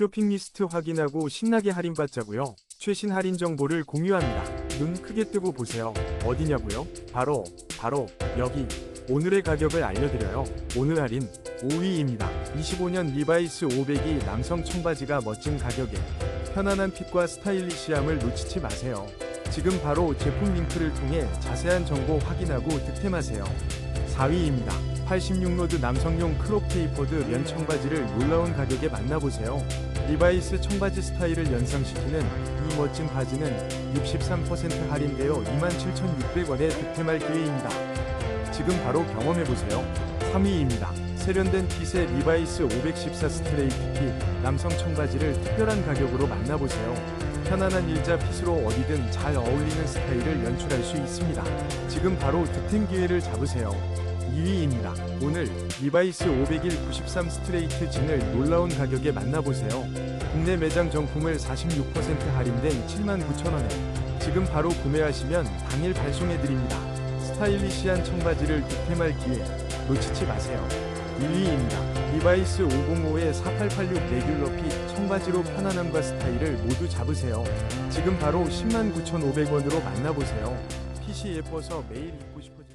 쇼핑 리스트 확인하고 신나게 할인받자고요. 최신 할인 정보를 공유합니다. 눈 크게 뜨고 보세요. 어디냐고요? 바로 바로 여기. 오늘의 가격을 알려드려요. 오늘 할인 5위입니다. 25년 리바이스 500이 남성 청바지가 멋진 가격에 편안한 핏과 스타일리시함을 놓치지 마세요. 지금 바로 제품 링크를 통해 자세한 정보 확인하고 득템하세요. 4위입니다. 86로드 남성용 크롭 테이퍼드 면 청바지를 놀라운 가격에 만나보세요. 리바이스 청바지 스타일을 연상시키는 이 멋진 바지는 63% 할인되어 27,600원에 득템할 기회입니다. 지금 바로 경험해보세요. 3위입니다. 세련된 핏의 리바이스 514 스트레이트 핏 남성 청바지를 특별한 가격으로 만나보세요. 편안한 일자 핏으로 어디든 잘 어울리는 스타일을 연출할 수 있습니다. 지금 바로 득템 기회를 잡으세요. 2위입니다. 오늘 리바이스 501 93 스트레이트 진을 놀라운 가격에 만나보세요. 국내 매장 정품을 46% 할인된 79,000원에 지금 바로 구매하시면 당일 발송해드립니다. 스타일리시한 청바지를 득템할 기회 놓치지 마세요. 1위입니다. 리바이스 505의 4886 레귤러 핏 청바지로 편안함과 스타일을 모두 잡으세요. 지금 바로 109,500원으로 만나보세요. 핏이 예뻐서 매일 입고 싶어지